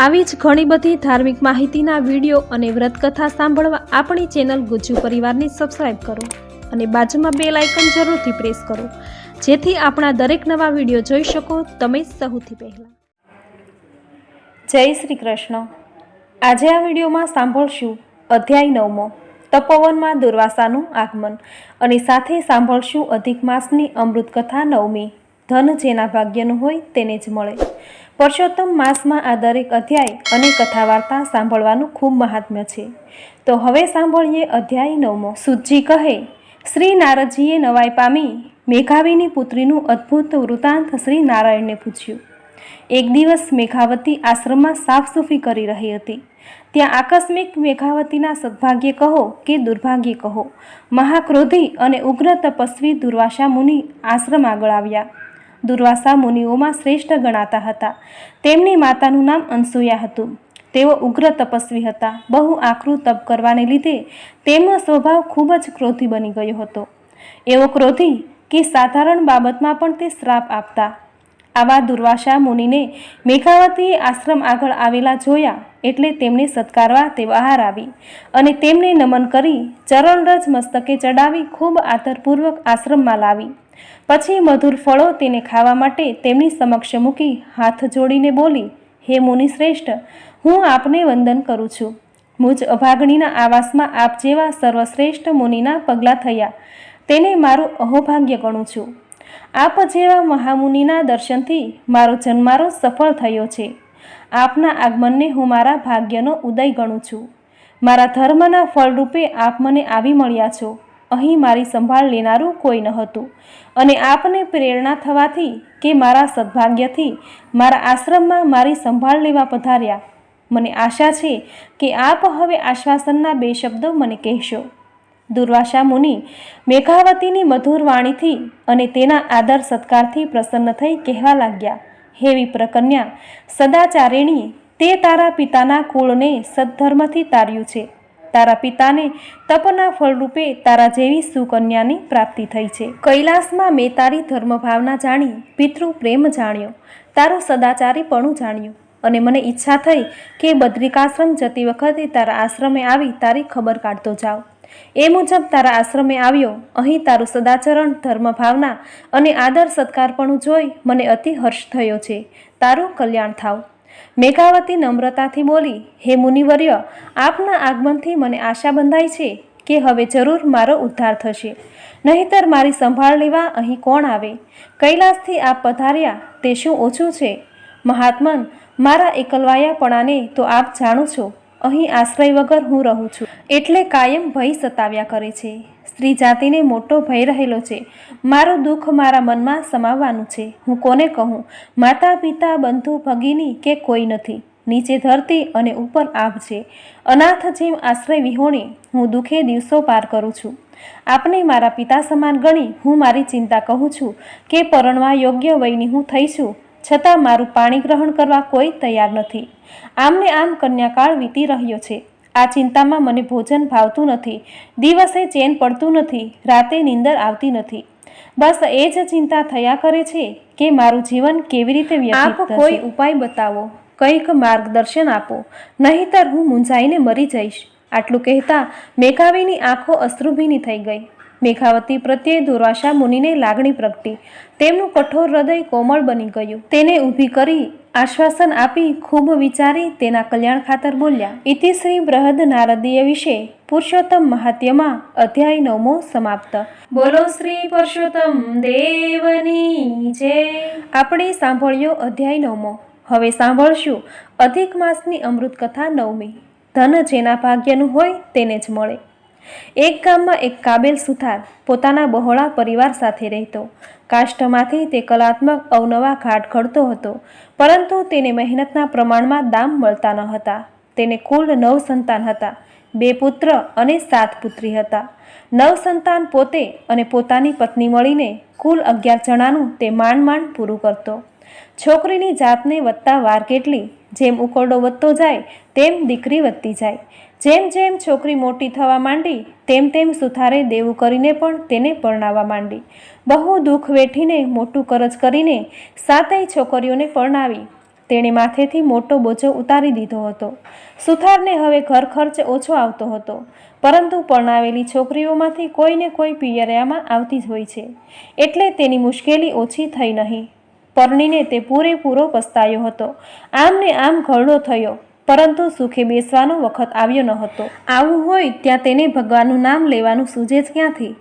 આવી જ ઘણી બધી ધાર્મિક માહિતીના વીડિયો અને વ્રતકથા સાંભળવા આપણી ચેનલ ગુજ્જુ પરિવારને સબસ્ક્રાઈબ કરો અને બાજુમાં બે લાઇકન જરૂરથી પ્રેસ કરો. જેથી આપણા દરેક નવા વીડિયો જોઈ શકો તમે સૌથી પહેલાં. જય શ્રી કૃષ્ણ. આજે આ વિડીયોમાં સાંભળશું અધ્યાય નવમો, તપોવનમાં દુર્વાસાનું આગમન અને સાથે સાંભળશું અધિક માસની અમૃત કથા નવમી. ધન જેના ભાગ્યનું હોય તેને જ મળે. પરસોત્તમ માસમાં આ દરેક અધ્યાય અને કથા વાર્તા સાંભળવાનું ખૂબ મહાત્મ્ય છે. તો હવે સાંભળીએ અધ્યાય નવમો. સુજી કહે, શ્રી નારદજીએ નવાઈ પામી, મેઘાવીની પુત્રીનું અદ્ભુત વૃતાંત શ્રી નારાયણને પૂછ્યું. એક દિવસ મેઘાવતી આશ્રમમાં સાફ સૂફી કરી રહી હતી. ત્યાં આકસ્મિક મેઘાવતીના સદભાગ્ય કહો કે દુર્ભાગ્ય કહો. મહાક્રોધી અને ઉગ્ર તપસ્વી દુર્વાસા મુનિ આશ્રમ આગળ આવ્યા. દુર્વાસા મુનિઓમાં શ્રેષ્ઠ ગણાતા હતા. તેમની માતાનું નામ અનસૂયા હતું. તેઓ ઉગ્ર તપસ્વી હતા. બહુ આકરું તપ કરવાને લીધે તેમનો સ્વભાવ ખૂબ જ ક્રોધી બની ગયો હતો. એવો ક્રોધી કે સાધારણ બાબતમાં પણ તે શ્રાપ આપતા. આવા દુર્વાસા મુનિને મેઘાવતીએ આશ્રમ આગળ આવેલા જોયા એટલે તેમને સત્કારવા તે બહાર આવી અને તેમને નમન કરી ચરણરજ મસ્તકે ચડાવી ખૂબ આદરપૂર્વક આશ્રમમાં લાવી. પછી મધુર ફળો તેને ખાવા માટે તેમની સમક્ષ મૂકી હાથ જોડીને બોલી, હે મુનિ શ્રેષ્ઠ હું આપને વંદન કરું છું. મુજ અભાગણીના આવાસમાં આપ જેવા સર્વશ્રેષ્ઠ મુનિના પગલાં થયા. તેને મારું અહોભાગ્ય ગણું છું. આપ જેવા મહામુનિના દર્શનથી મારો જન્મારો સફળ થયો છે. આપના આગમનને હું મારા ભાગ્યનો ઉદય ગણું છું. મારા ધર્મના ફળરૂપે આપ મને આવી મળ્યા છો. અહીં મારી સંભાળ લેનારું કોઈ ન હતું. અને આપને પ્રેરણા થવાથી કે મારા સદભાગ્યથી મારા આશ્રમમાં મારી સંભાળ લેવા પધાર્યા. મને આશા છે કે આપ હવે આશ્વાસનના બે શબ્દો મને કહેશો. દુર્વાસા મુનિ, મેઘાવતીની મધુર વાણીથી અને તેના આદર સત્કારથી પ્રસન્ન થઈ કહેવા લાગ્યા, હે વિપ્રકન્યા, સદાચારિણી, તે તારા પિતાના કુળને સદ્ધર્મથી તાર્યું છે. તારા પિતાને તપના ફળરૂપે તારા જેવી સુકન્યાની પ્રાપ્તિ થઈ છે. કૈલાસમાં મેં તારી ધર્મભાવના જાણી, પિતૃ પ્રેમ જાણ્યો, તારું સદાચારીપણું જાણ્યું અને મને ઈચ્છા થઈ કે બદ્રિકાશ્રમ જતી વખતે તારા આશ્રમે આવી તારી ખબર કાઢતો જાઉં. એ મુજબ તારા આશ્રમે આવ્યો, અહીં તારું સદાચરણ, ધર્મભાવના અને આદર સત્કારપણું જોઈ મને અતિ હર્ષ થયો છે. તારું કલ્યાણ થાવ. મેઘાવતી નમ્રતાથી બોલી, હે મુનિવર્ય, આપના આગમનથી મને આશા બંધાય છે કે હવે જરૂર મારો ઉદ્ધાર થશે. નહીતર મારી સંભાળ લેવા અહીં કોણ આવે? કૈલાસથી આપ પધાર્યા, તે શું ઓછું છે? મહાત્મન, મારા એકલવાયાપણાને તો આપ જાણો છો અહીં આશ્રય વગર હું રહું છું. એટલે કાયમ ભય સતાવ્યા કરે છે. સ્ત્રી જાતિને મોટો ભય રહેલો છે. મારું દુઃખ મારા મનમાં સમાવવાનું છે. હું કોને કહું? માતા પિતા બંધુ, ભગીની કે કોઈ નથી. નીચે ધરતી અને ઉપર આભ છે. અનાથ જેમ આશ્રય વિહોણી હું દુઃખે દિવસો પાર કરું છું. આપને મારા પિતા સમાન ગણી હું મારી ચિંતા કહું છું કે પરણવા યોગ્ય વયની હું થઈ છું. છતાં મારું પાણી ગ્રહણ કરવા કોઈ તૈયાર નથી. આમને આમ કન્યાકાળ વીતી રહ્યો છે. આ ચિંતામાં મને ભોજન ભાવતું નથી. દિવસે ચેન પડતું નથી. રાતે નીંદર આવતી નથી. બસ એ જ ચિંતા થયા કરે છે કે મારું જીવન કેવી રીતે આપ કોઈ ઉપાય બતાવો. કંઈક માર્ગદર્શન આપો. નહીતર હું મૂંઝાઈને મરી જઈશ. આટલું કહેતા મેઘાવીની આંખો અશ્રુભીની થઈ ગઈ. મેઘાવતી પ્રત્યે દુર્વાસા મુનિને લાગણી પ્રગટી. તેમનું કઠોર હૃદય કોમળ બની ગયું. તેને ઊભી કરી આશ્વાસન આપી ખૂબ વિચારી તેના કલ્યાણ ખાતર બોલ્યા ઇતિ શ્રી બૃહદ નારદીય વિશે પુરુષોત્તમ મહાત્યમાં અધ્યાય નવમો સમાપ્ત. બોલો શ્રી પુરુષોત્તમ દેવની જય. આપણે સાંભળ્યો અધ્યાય નવમો. હવે સાંભળશું અધિક માસની અમૃત કથા નવમી. ધન જેના ભાગ્યનું હોય તેને જ મળે. એક ગામમાં એક કાબેલ સુથાર પોતાના બહોળા પરિવાર સાથે રહેતો. કાષ્ઠમાંથી તે કલાત્મક અવનવા ઘાટ ઘડતો હતો, પરંતુ તેને મહેનતના પ્રમાણમાં દામ મળતા ન હતા. તેને કુલ નવ સંતાન હતા, બે પુત્ર અને સાત પુત્રી હતા. નવ સંતાન પોતે અને પોતાની પત્ની મળીને કુલ અગિયાર જણાનું તે માંડ માંડ પૂરું કરતો. છોકરીની જાતને વધતા વાર કેટલી, જેમ ઉકરડો વધતો જાય, તેમ દીકરી વધતી જાય. જેમ જેમ છોકરી મોટી થવા માંડી, તેમ તેમ સુથારે દેવું કરીને પણ તેને પરણાવવા માંડી. બહુ દુઃખ વેઠીને મોટું કરજ કરીને સાતેય છોકરીઓને પરણાવી, તેણે માથેથી મોટો બોજો ઉતારી દીધો હતો. સુથારને હવે ઘર ખર્ચ ઓછો આવતો હતો, પરંતુ પરણાવેલી છોકરીઓમાંથી કોઈને કોઈ પિયરિયામાં આવતી જ હોય છે. એટલે તેની મુશ્કેલી ઓછી થઈ નહીં. પરણીને તે પૂરેપૂરો પસ્તાયો હતો. આમને આમ ઘરડો થયો. પરંતુ સુખે બેસવાનો વખત આવ્યો ન હતો. આવું હોય ત્યાં તેને ભગવાનનું નામ લેવાનું સૂજે જ ક્યાંથી?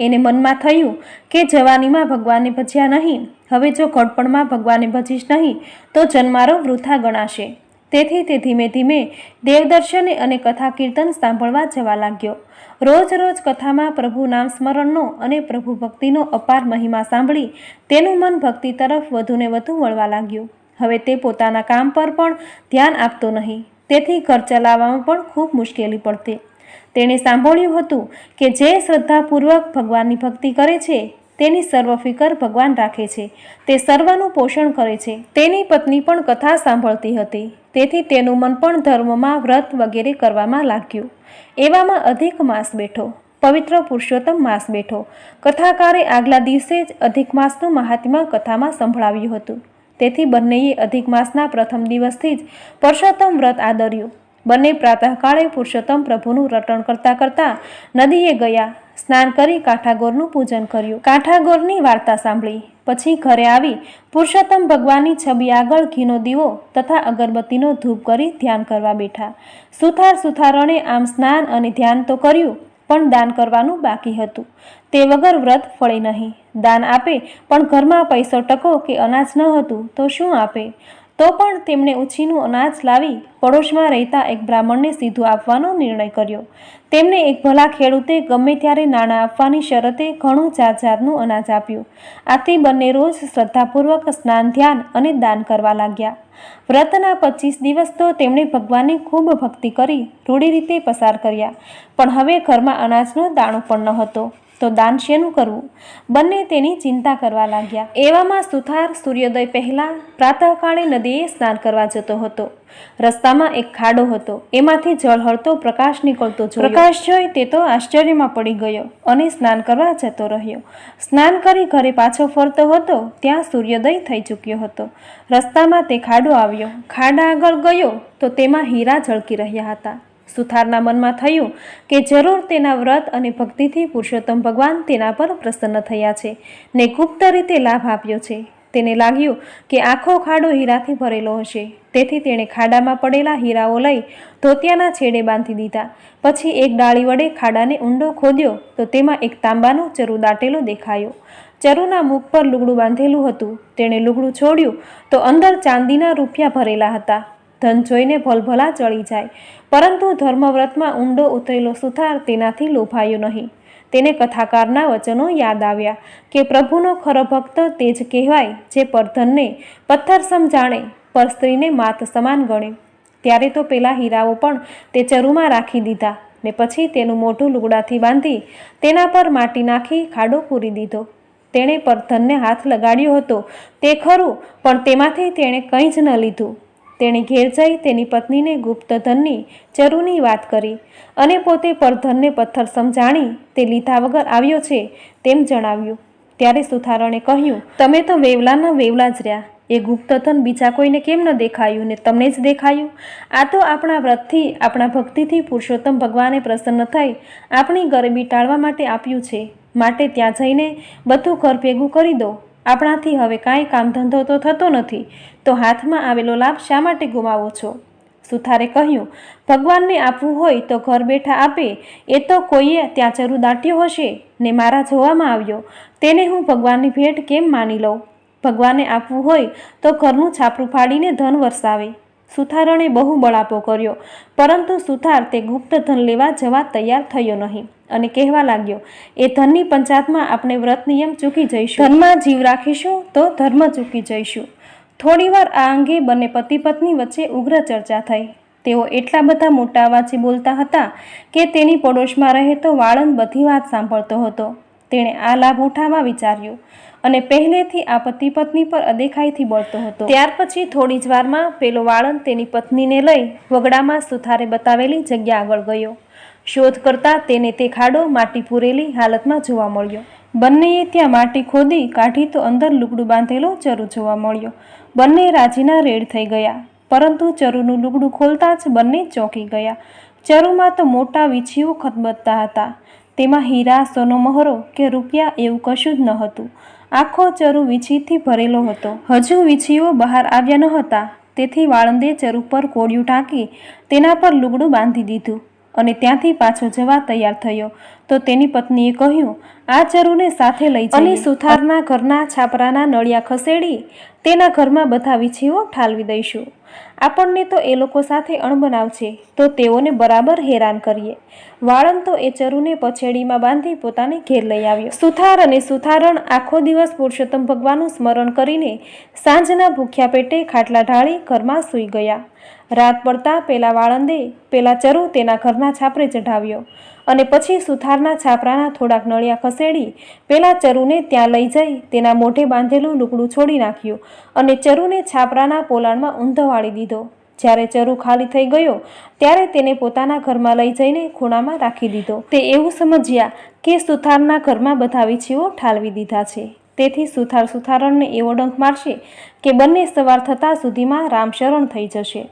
એને મનમાં થયું કે જવાનીમાં ભગવાનને ભજ્યા નહીં. હવે જો ઘડપણમાં ભગવાનને ભજીશ નહીં, તો જન્મારો વૃથા ગણાશે. તેથી તે ધીમે ધીમે દેવદર્શને અને કથા કીર્તન સાંભળવા જવા લાગ્યો. રોજ રોજ કથામાં પ્રભુ નામ સ્મરણનો અને પ્રભુ ભક્તિનો અપાર મહિમા સાંભળી તેનું મન ભક્તિ તરફ વધુને વધુ વળવા લાગ્યું. હવે તે પોતાના કામ પર પણ ધ્યાન આપતો નહીં. તેથી ઘર ચલાવવામાં પણ ખૂબ મુશ્કેલી પડતી. તેણે સાંભળ્યું હતું કે જે શ્રદ્ધાપૂર્વક ભગવાનની ભક્તિ કરે છે, તેની સર્વ ફિકર ભગવાન રાખે છે. તે સર્વનું પોષણ કરે છે. તેની પત્ની પણ કથા સાંભળતી હતી. તેથી તેનું મન પણ ધર્મમાં વ્રત વગેરે કરવામાં લાગ્યું. એવામાં અધિક માસ બેઠો. પવિત્ર પુરુષોત્તમ માસ બેઠો. કથાકારે આગલા દિવસે જ અધિક માસનું મહાત્મા કથામાં સંભળાવ્યું હતું. તેથી બંનેએ અધિક માસના પ્રથમ દિવસથી જ પુરુષોત્તમ વ્રત આદર્યું. બંને પ્રાતઃકાળે પુરુષોત્તમ પ્રભુનું રટણ કરતા કરતા નદીએ ગયા, સ્નાન કરી કાંઠાગોરનું પૂજન કર્યું. કાંઠાગોરની વાર્તા સાંભળી. પછી ઘરે આવી પુરુષોત્તમ ભગવાનની છબી આગળ ઘીનો દીવો તથા અગરબત્તીનો ધૂપ કરી ધ્યાન કરવા બેઠા. સુથાર સુથારણે આમ સ્નાન અને ધ્યાન તો કર્યું પણ દાન કરવાનું બાકી હતું. તે વગર વ્રત ફળે નહીં. દાન આપે, પણ ઘરમાં પૈસો ટકો કે અનાજ ન હતું તો શું આપે? તો પણ તેમણે ઉછીનું અનાજ લાવી પડોશમાં રહેતા એક બ્રાહ્મણને સીધું આપવાનો નિર્ણય કર્યો. તેમને એક ભલા ખેડૂતે ગમે ત્યારે નાણાં આપવાની શરતે ઘણું જાત જાતનું અનાજ આપ્યું. આથી બંને રોજ શ્રદ્ધાપૂર્વક સ્નાન, ધ્યાન અને દાન કરવા લાગ્યા. વ્રતના પચીસ દિવસ તો તેમણે ભગવાનની ખૂબ ભક્તિ કરી રૂઢી રીતે પસાર કર્યા, પણ હવે ઘરમાં અનાજનો દાણો પણ ન હતો. તો દાન શેનું કરવું? બંને તેની ચિંતા કરવા લાગ્યા. એવામાં સુથાર સૂર્યોદય પહેલાં પ્રાતઃકાળે નદીએ સ્નાન કરવા જતો હતો. રસ્તામાં એક ખાડો હતો. એમાંથી ઝળહળતો પ્રકાશ નીકળતો જોયો. પ્રકાશ જોઈ તે તો આશ્ચર્યમાં પડી ગયો અને સ્નાન કરવા જતો રહ્યો. સ્નાન કરી ઘરે પાછો ફરતો હતો, ત્યાં સૂર્યોદય થઈ ચૂક્યો હતો. રસ્તામાં તે ખાડો આવ્યો. ખાડા આગળ ગયો તો તેમાં હીરા ઝળકી રહ્યા હતા. સુથારના મનમાં થયું કે જરૂર તેના વ્રત અને ભક્તિથી પુરુષોત્તમ ભગવાન તેના પર પ્રસન્ન થયા છે ને ગુપ્ત રીતે લાભ આપ્યો છે. તેને લાગ્યું કે આખો ખાડો હીરાથી ભરેલો હશે. તેથી તેણે ખાડામાં પડેલા હીરાઓ લઈ ધોતિયાના છેડે બાંધી દીધા. પછી એક ડાળી વડે ખાડાને ઊંડો ખોદ્યો તો તેમાં એક તાંબાનો ચરુ દાટેલો દેખાયો. ચરુના મુખ પર લુગડું બાંધેલું હતું. તેણે લુગડું છોડ્યું તો અંદર ચાંદીના રૂપિયા ભરેલા હતા. ધન જોઈને ભલભલા ચડી જાય. પરંતુ ધર્મવ્રતમાં ઊંડો ઉતરેલો સુથાર તેનાથી લોભાયો નહીં. તેને કથાકારના વચનો યાદ આવ્યા કે પ્રભુનો ખરો ભક્ત તે જ કહેવાય જે પરધનને પથ્થર સમ જાણે, પર સ્ત્રીને માત સમાન ગણે. ત્યારે તો પેલા હીરાઓ પણ તે ચરુમાં રાખી દીધા ને પછી તેનું મોઢું લુગડાથી બાંધી તેના પર માટી નાખી ખાડો પૂરી દીધો. તેણે પરધનને હાથ લગાડ્યો હતો તે ખરું, પણ તેમાંથી તેણે કંઈ જ ન લીધું. તેણે ઘેર જઈ તેની પત્નીને ગુપ્તધનની ચરૂની વાત કરી અને પોતે પરધનને પથ્થર સમજાણી તે લીધા વગર આવ્યો છે તેમ જણાવ્યું. ત્યારે સુથારણે કહ્યું, તમે તો વેવલાના વેવલા જ રહ્યા. એ ગુપ્તધન બીજા કોઈને કેમ ન દેખાયું ને તમને જ દેખાયું? આ તો આપણા વ્રતથી, આપણા ભક્તિથી પુરુષોત્તમ ભગવાને પ્રસન્ન થઈ આપણી ગરબી ટાળવા માટે આપ્યું છે. માટે ત્યાં જઈને બધું ઘર ભેગું કરી દો. આપણાથી હવે કાંઈ કામ ધંધો તો થતો નથી. તો હાથમાં આવેલો લાભ શા માટે ગુમાવો છો? સુથારે કહ્યું, ભગવાનને આપવું હોય તો ઘર બેઠા આપે. એ તો કોઈએ ત્યાં ચરુ દાટ્યો હશે ને મારા જોવામાં આવ્યો. તેને હું ભગવાનની ભેટ કેમ માની લઉં? ભગવાનને આપવું હોય તો ઘરનું છાપરું ફાડીને ધન વરસાવે. સુથારણે બહુ બળાપો કર્યો. પરંતુ સુથાર તે ગુપ્ત ધન લેવા જવા તૈયાર થયો નહીં. અને કહેવા લાગ્યો, એ ધનની પંચાતમાં આપણે વ્રત નિયમ ચૂકી જઈશું. ધનમાં જીવ રાખીશું તો ધર્મ ચૂકી જઈશું. થોડીવાર આ અંગે બંને પતિ પત્ની વચ્ચે ઉગ્ર ચર્ચા થઈ. તેઓ એટલા બધા મોટા અવાજે બોલતા હતા કે તેની પડોશમાં રહેતો વાળંદ બધી વાત સાંભળતો હતો. તેણે આ લાભ ઉઠાવવા વિચાર્યું અને પહેલેથી આ પતિ પત્ની પર અદેખાઈથી બળતો હતો. ત્યાર પછી થોડી જ વારમાં પેલો વાળંદ તેની પત્નીને લઈ વગડામાં સુથારે બતાવેલી જગ્યા આગળ ગયો. શોધ કરતાં તેને તે ખાડો માટી પૂરેલી હાલતમાં જોવા મળ્યો. બંનેએ ત્યાં માટી ખોદી કાઢી તો અંદર લુગડું બાંધેલો ચરુ જોવા મળ્યો. બંને રાજીના રેડ થઈ ગયા. પરંતુ ચરુનું લુગડું ખોલતા જ બંને ચોંકી ગયા. ચરુમાં તો મોટા વીછીઓ ખતબતતા હતા. તેમાં હીરા, સોનો મહોરો કે રૂપિયા એવું કશું જ ન હતું. આખો ચરુ વીછીથી ભરેલો હતો. હજુ વીછીઓ બહાર આવ્યા ન હતા તેથી વાળંદે ચરુ પર કોળિયું ટાંકી, તેના પર લુગડું બાંધી દીધું. અને ત્યાંથી પાછો જવા તૈયાર થયો. તો તેની પત્નીએ કહ્યું, આ ચરુને સાથે લઈ અને સુથારના ઘરના છાપરાના નળિયા ખસેડી તેના ઘરમાં બધા વીછીઓ ઠાલવી દઈશું. આપણને તો એ લોકો સાથે અણબનાવ છે તો તેઓને બરાબર હેરાન કરીએ. વાળંદ તો એ ચરુને પછેડીમાં બાંધી પોતાને ઘેર લઈ આવ્યો. સુથાર અને સુથારણ આખો દિવસ પુરુષોત્તમ ભગવાનનું સ્મરણ કરીને સાંજના ભૂખ્યા પેટે ખાટલા ઢાળી ઘરમાં સૂઈ ગયા. રાત પડતા પેલા વાળંદે પેલા ચરુ તેના ઘરના છાપરે ચઢાવ્યો અને પછી સુથારના છાપરાના થોડાક નળિયા ખસેડી પેલા ચરુને ત્યાં લઈ જઈ તેના મોઢે બાંધેલું લૂકડું છોડી નાખ્યું અને ચરુને છાપરાના પોલાણમાં ઊંધવાળી દીધો. જ્યારે ચરુ ખાલી થઈ ગયો, ત્યારે તેને પોતાના ઘરમાં લઈ જઈને ખૂણામાં રાખી દીધો. તે એવું સમજ્યા કે સુથારના ઘરમાં બધા વીછીઓ ઠાલવી દીધા છે. તેથી સુથાર સુથારણને એવો ડંખ મારશે કે બંને સવાર થતાં સુધીમાં રામશરણ થઈ જશે.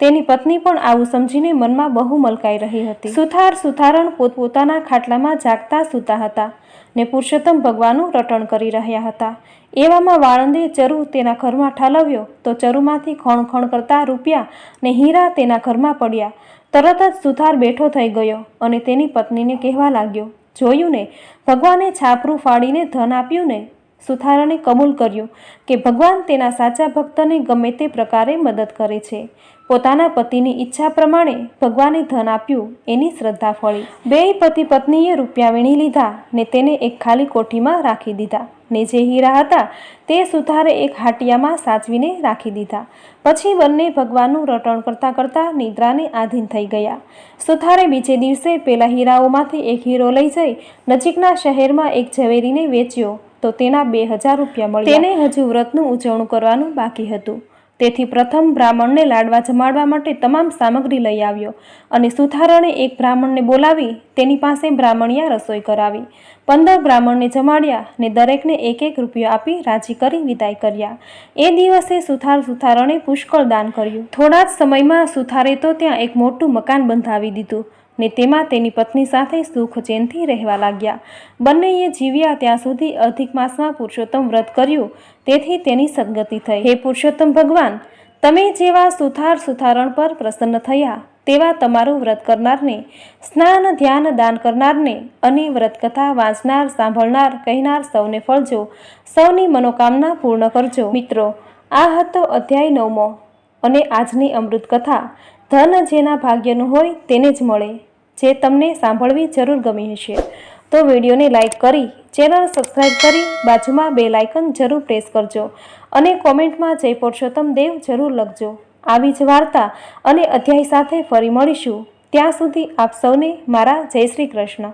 તેની પત્ની પણ આવું સમજીને મનમાં બહુ મલકાઈ રહી હતી. સુથાર સુથારણ પોતપોતાના ખાટલામાં જાગતા સૂતા હતા ને પુરુષોત્તમ ભગવાનનું રટણ કરી રહ્યા હતા. એવામાં વાળંદે ચરુ તેના ઘરમાં ઠાલવ્યો તો ચરુમાંથી ખણ ખણ કરતા રૂપિયા ને હીરા તેના ઘરમાં પડ્યા. તરત જ સુથાર બેઠો થઈ ગયો અને તેની પત્નીને કહેવા લાગ્યો, જોયું ને, ભગવાને છાપરું ફાડીને ધન આપ્યું ને સુથારણે કબૂલ કર્યું કે ભગવાન તેના સાચા ભક્તને ગમે તે પ્રકારે મદદ કરે છે. પોતાના પતિની ઈચ્છા પ્રમાણે ભગવાને ધન આપ્યું, એની શ્રદ્ધા ફળી. બેય પતિ પત્નીએ રૂપિયા વીણી લીધા ને તેને એક ખાલી કોઠીમાં રાખી દીધા. ને જે હીરા હતા તે સુથારે એક હાટિયામાં સાચવીને રાખી દીધા. પછી બંને ભગવાનનું રટણ કરતાં કરતાં નિદ્રાને આધીન થઈ ગયા. સુથારે બીજે દિવસે પેલા હીરાઓમાંથી એક હીરો લઈ જઈ નજીકના શહેરમાં એક ઝવેરીને વેચ્યો. તો તેના બે હજાર રૂપિયા મળ્યા. તેને હજુ વ્રતનું ઉજવણું કરવાનું બાકી હતું. તેથી પ્રથમ બ્રાહ્મણને લાડવા જમાડવા માટે તમામ સામગ્રી લઈ આવ્યો અને સુથારણે એક બ્રાહ્મણને બોલાવી તેની પાસે બ્રાહ્મણિયા રસોઈ કરાવી. પંદર બ્રાહ્મણને જમાડ્યા ને દરેકને એક એક રૂપિયો આપી રાજી કરી વિદાય કર્યા. એ દિવસે સુથાર સુથારણે પુષ્કળ દાન કર્યું. થોડા જ સમયમાં સુથારે તો ત્યાં એક મોટું મકાન બંધાવી દીધું. ને તેમાં તેની પત્ની સાથે સુખ રહેવા લાગ્યા. બંનેએ જીવ્યા ત્યાં સુધી અધિક માસમાં પુરુષોત્તમ વ્રત કર્યું. તેથી તેની સદગતિ થઈ. હે પુરુષોત્તમ ભગવાન, તમે જેવા સુથાર સુથારણ પર પ્રસન્ન થયા, તેવા તમારું વ્રત કરનારને, સ્નાન, ધ્યાન, દાન કરનારને અને વ્રતકથા વાંચનાર, સાંભળનાર, કહેનાર સૌને ફળજો. સૌની મનોકામના પૂર્ણ કરજો. મિત્રો, આ હતો અધ્યાય નવમો અને આજની અમૃત કથા ધન જેના ભાગ્યનું હોય તેને જ મળે. જે તમને સાંભળવી જરૂર ગમી હશે. તો વિડીયોને લાઈક કરી, ચેનલ સબસ્ક્રાઈબ કરી બાજુમાં બે લાઇકન જરૂર પ્રેસ કરજો અને કોમેન્ટમાં જય પુરુષોત્તમ દેવ જરૂર લખજો. આવી જ વાર્તા અને અધ્યાય સાથે ફરી મળીશું. ત્યાં સુધી આપ સૌને મારા જય શ્રી કૃષ્ણ.